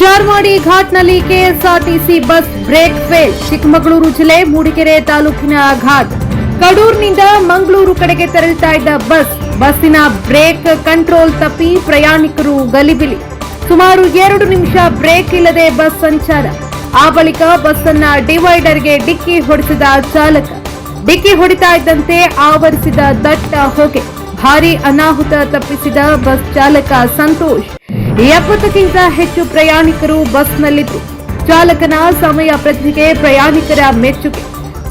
Charmadi ಘಾಟ್ನಲ್ಲಿ KSRTC bus brake fail. Chikkamagaluru ಜಿಲ್ಲೆ ಮೂಡಿಗೆರೆ ತಾಲೂಕಿನ ಘಾಟ್. ಕಡೂರಿನಿಂದ ಮಂಗಳೂರು ಕಡೆಗೆ ತೆರಳುತ್ತಾ ಇದ್ದ ಬಸ್, ಬಸ್ಸಿನ ಬ್ರೇಕ್ ಕಂಟ್ರೋಲ್ ತಪ್ಪಿ ಪ್ರಯಾಣಿಕರು ಗಲಿಬಿಲಿ. ಸುಮಾರು ಎರಡು ನಿಮಿಷ ಬ್ರೇಕ್ ಇಲ್ಲದೆ ಬಸ್ ಸಂಚಾರ. ಆ ಬಳಿಕ ಅನ್ನ ಡಿವೈಡರ್ಗೆ ಡಿಕ್ಕಿ ಹೊಡೆಸಿದ ಚಾಲಕ. ಡಿಕ್ಕಿ ಹೊಡಿತಾ ಇದ್ದಂತೆ ಆವರಿಸಿದ ದಟ್ಟ ಹೊಗೆ. ಭಾರಿ ಅನಾಹುತ ತಪ್ಪಿಸಿದ ಬಸ್ ಚಾಲಕ ಸಂತೋಷ್. ಎಪ್ಪತ್ತಕ್ಕಿಂತ ಹೆಚ್ಚು ಪ್ರಯಾಣಿಕರು ಬಸ್ನಲ್ಲಿದ್ದು ಚಾಲಕನ ಸಮಯ ಪ್ರಜ್ಞೆಗೆ ಪ್ರಯಾಣಿಕರ ಮೆಚ್ಚುಗೆ.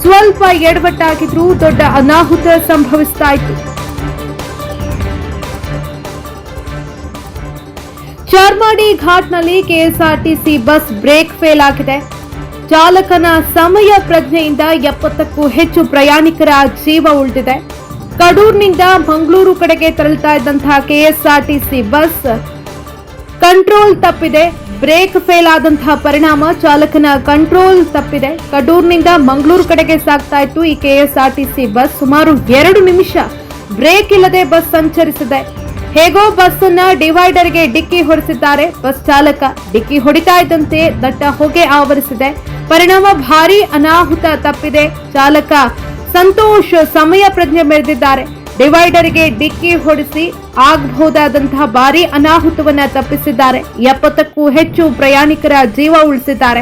ಸ್ವಲ್ಪ ಎಡವಟ್ಟಾಗಿದ್ರೂ ದೊಡ್ಡ ಅನಾಹುತ ಸಂಭವಿಸ್ತಾ ಇತ್ತು. ಚಾರ್ಮಾಡಿ ಘಾಟ್ನಲ್ಲಿ ಕೆಎಸ್ಆರ್ಟಿಸಿ ಬಸ್ ಬ್ರೇಕ್ ಫೇಲ್ ಆಗಿದೆ. ಚಾಲಕನ ಸಮಯ ಪ್ರಜ್ಞೆಯಿಂದ ಎಪ್ಪತ್ತಕ್ಕೂ ಹೆಚ್ಚು ಪ್ರಯಾಣಿಕರ ಜೀವ ಉಳಿದಿದೆ. ಕಡೂರಿನಿಂದ ಮಂಗಳೂರು ಕಡೆಗೆ ತೆರಳುತ್ತಾ ಇದ್ದಂತಹ ಕೆಎಸ್ಆರ್ಟಿಸಿ ಬಸ್ ಕಂಟ್ರೋಲ್ ತಪ್ಪಿದೆ. ಬ್ರೇಕ್ ಫೇಲ್ ಆದಂತಹ ಪರಿಣಾಮ ಚಾಲಕನ ಕಂಟ್ರೋಲ್ ತಪ್ಪಿದೆ. ಕಡೂರ್ನಿಂದ ಮಂಗಳೂರು ಕಡೆಗೆ ಸಾಗ್ತಾ ಇತ್ತು ಈ ಕೆಎಸ್ಆರ್ಟಿಸಿ ಬಸ್. ಸುಮಾರು ಎರಡು ನಿಮಿಷ ಬ್ರೇಕ್ ಇಲ್ಲದೆ ಬಸ್ ಸಂಚರಿಸಿದೆ. ಹೇಗೋ ಬಸ್ ಅನ್ನ ಡಿವೈಡರ್ಗೆ ಡಿಕ್ಕಿ ಹೊಡೆಸಿದ್ದಾರೆ. ಬಸ್ ಚಾಲಕ ಡಿಕ್ಕಿ ಹೊಡಿತಾ ಇದ್ದಂತೆ ದಟ್ಟ ಹೊಗೆ ಆವರಿಸಿದೆ. ಪರಿಣಾಮ ಭಾರೀ ಅನಾಹುತ ತಪ್ಪಿದೆ. ಚಾಲಕ ಸಂತೋಷ್ ಸಮಯ ಪ್ರಜ್ಞೆ ಮೆರೆದಿದ್ದಾರೆ. ಡಿವೈಡರ್ಗೆ ಡಿಕ್ಕಿ ಹೊಡೆಸಿ ಆಗಬಹುದಾದಂತಹ ಭಾರಿ ಅನಾಹುತವನ್ನ ತಪ್ಪಿಸಿದ್ದಾರೆ. ಎಪ್ಪತ್ತಕ್ಕೂ ಹೆಚ್ಚು ಪ್ರಯಾಣಿಕರ ಜೀವ ಉಳಿಸಿದ್ದಾರೆ.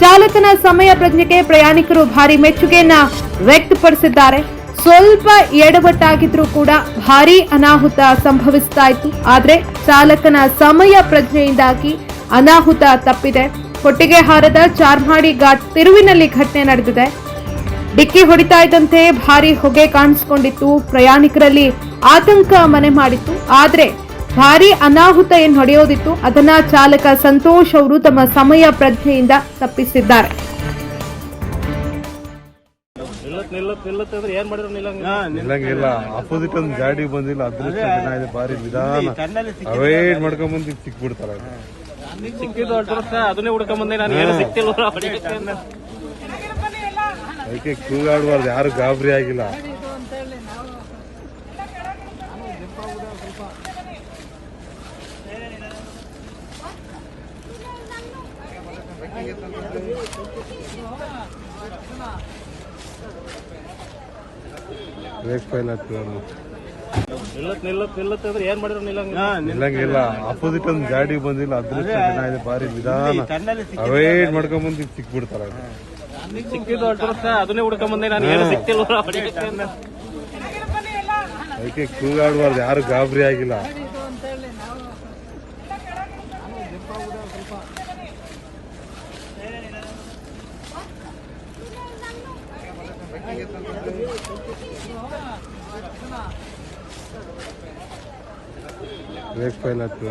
ಚಾಲಕನ ಸಮಯ ಪ್ರಜ್ಞೆಗೆ ಪ್ರಯಾಣಿಕರು ಭಾರಿ ಮೆಚ್ಚುಗೆಯನ್ನ ವ್ಯಕ್ತಪಡಿಸಿದ್ದಾರೆ. ಸ್ವಲ್ಪ ಎಡವಟ್ಟಾಗಿದ್ರೂ ಕೂಡ ಭಾರಿ ಅನಾಹುತ ಸಂಭವಿಸ್ತಾ ಇತ್ತು. ಆದ್ರೆ ಚಾಲಕನ ಸಮಯ ಪ್ರಜ್ಞೆಯಿಂದಾಗಿ ಅನಾಹುತ ತಪ್ಪಿದೆ. ಕೊಟ್ಟಿಗೆಹಾರದ ಚಾರ್ಮಾಡಿ ಘಾಟ್ ತಿರುವಿನಲ್ಲಿ ಘಟನೆ ನಡೆದಿದೆ. ಡಿಕ್ಕಿ ಹೊಡಿತಾ ಇದ್ದಂತೆ ಭಾರಿ ಹೊಗೆ ಕಾಣಿಸಿಕೊಂಡಿತ್ತು. ಪ್ರಯಾಣಿಕರಲ್ಲಿ ಆತಂಕ ಮನೆ ಮಾಡಿತ್ತು. ಆದ್ರೆ ಭಾರಿ ಅನಾಹುತ ಏನು ಹೊಡೆಯೋದಿತ್ತು ಅದನ್ನ ಚಾಲಕ ಸಂತೋಷ್ ಅವರು ತಮ್ಮ ಸಮಯ ಪ್ರಜ್ಞೆಯಿಂದ ತಪ್ಪಿಸಿದ್ದಾರೆ. ನಿಲ್ಲಂಗಿಲ್ಲ ಆಪೋಸಿಟ್ ಒಂದು ಗಾಡಿ ಬಂದಿಲ್ಲ. ಅದೃಷ್ಟ ಇದೆ ಬಾರಿ ನಿಧಾನ. ಅವಾಯ್ಡ್ ಮಾಡ್ಕೊಂಡ್ ಬಂದು ಸಿಕ್ಬಿಡ್ತಾರ. ಸಿಕ್ಕಿದ್ದು ಅಡ್ರಸ್ ಅದನ್ನೇ ಹುಡ್ಕೊಂಡ್ ಬಂದೆ ನಾನು ಏನು ಸಿಕ್ತಿಲ್ಲ ಅದಕ್ಕೆ ಕೂಗಾಡ್ಬಾರ್ದು ಯಾರು ಗಾಬರಿ ಆಗಿಲ್ಲ. ಬ್ರೇಕ್ ಫೈಲ್ ಆಗ್ತದೆ ನಿಲ್ಲತ್ ನಿಲ್ಲತ್ ನಿಲ್ಲತ್ ಅಂದ್ರೆ ಏನ್ ಮಾಡಿದ್ರು ನಿಲ್ಲಂಗ ನಿಲ್ಲಂಗಿಲ್ಲ. ಆಪೋಸಿಟ್ ಒಂದು ಗಾಡಿ ಬಂದಿಲ್ಲ ಅದೃಷ್ಟ ದಿನ ಇದೆ ಬಾರಿ ನಿಧಾನ ಅವೇಟ್ ಮಾಡ್ಕೊಂಡ್ ಬಂದು ಸಿಕ್ಬಿಡ್ತಾರ. ಅಡ್ರಸ್ ಅದನ್ನೇ ಬಂದೆ ನಾನು ಏನು ಅದಕ್ಕೆ ಕೂಗಾಡ್ಬಾರ್ದು ಯಾರು ಗಾಬರಿ ಆಗಿಲ್ಲ. ಬ್ರೇಕ್ ಫೈಲ್ ಆಗ್ತದೆ